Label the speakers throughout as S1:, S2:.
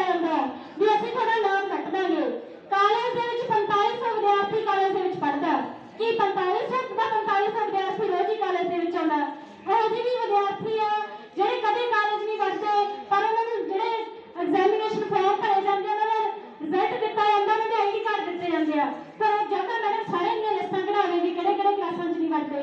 S1: ਪੈ ਜਾਂਦਾ ਹੈ। ਵੀ ਅਸੀਂ ਤੁਹਾਡਾ ਨਾਮ ਕੱਟ ਦਾਂਗੇ ਕਾਲਜ ਦੇ ਵਿੱਚ 4500 ਵਿਦਿਆਰਥੀ ਕਾਲਜ ਦੇ ਵਿੱਚ ਪੜਦਾ ਕੀ 4500 ਦਾ 4500 ਵਿਦਿਆਰਥੀ ਰੋਜ਼ ਹੀ ਕਾਲਜ ਦੇ ਵਿੱਚ ਆਉਂਦਾ ਇਹੋ ਜਿਹੇ ਵੀ ਵਿਦਿਆਰਥੀ ਆ, ਜਿਹੜੇ ਕਦੇ ਕਾਲਜ ਨਹੀਂ ਵੜਦੇ ਪਰ ਉਹਨਾਂ ਨੂੰ ਜਿਹੜੇ ਐਗਜ਼ਾਮੀਨੇਸ਼ਨ ਫਾਰਮ ਭਰੇ ਜਾਂਦੇ ਉਹਨਾਂ ਦਾ ਰਿਜ਼ਲਟ ਦਿੱਤਾ ਜਾਂਦਾ, ਉਹਨਾਂ ਦੇ ਆਈਡੀ ਕਾਰਡ ਦਿੱਤੇ ਜਾਂਦੇ ਆ। ਪਰ ਉਹ ਜਗ੍ਹਾ ਮੈਡਮ ਸਾਰੇ ਨੇ ਲਿਸਟਾਂ ਕਢਾਵੇ ਵੀ ਕਿਹੜੇ ਕਿਹੜੇ ਕਲਾਸਾਂ 'ਚ ਨਹੀਂ ਵੜਦੇ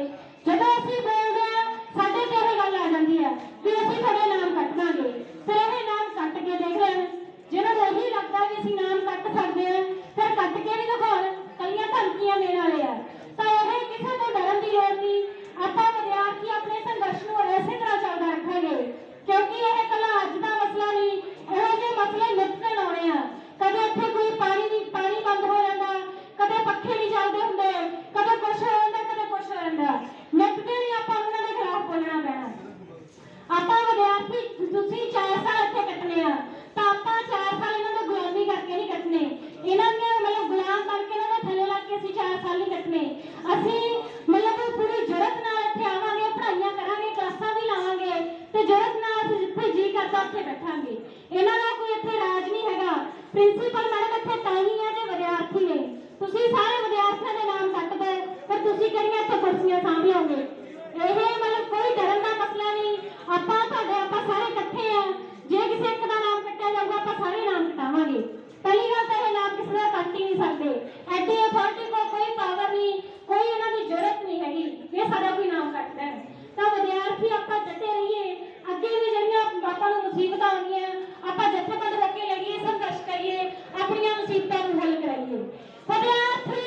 S1: ਕਰਾਂਗੇ। ਪਹਿਲੀ ਗੱਲ ਤਾਂ ਇਹ ਲਾਭ ਕਿਸੇ ਦਾ ਕੱਟ ਨਹੀਂ ਸਕਦੇ। ਐਡੀ ਅਥਾਰਟੀ ਕੋਲ ਕੋਈ ਪਾਵਰ ਨਹੀਂ, ਕੋਈ ਉਹਨਾਂ ਦੀ ਜ਼ਰੂਰਤ ਨਹੀਂ ਹੈਗੀ ਇਹ ਸਾਡਾ ਕੋਈ ਨਾਮ ਕੱਟਦਾ ਹੈ। ਤਾਂ ਵਿਦਿਆਰਥੀ ਆਪਾਂ ਜੱਟੇ ਰਹੀਏ। ਅੱਗੇ ਵੀ ਜਿਹੜੀਆਂ ਬਾਪਾਂ ਨੂੰ ਮੁਸੀਬਤਾਂ ਆਉਂਦੀਆਂ, ਆਪਾਂ ਜੱਥੇਬੰਦ ਲੱਗੇ ਲੜੀਏ, ਸੰਘਰਸ਼ ਕਰੀਏ, ਆਪਣੀਆਂ ਮੁਸੀਬਤਾਂ ਨੂੰ ਹੱਲ ਕਰਾਈਏ। ਵਿਦਿਆਰਥੀ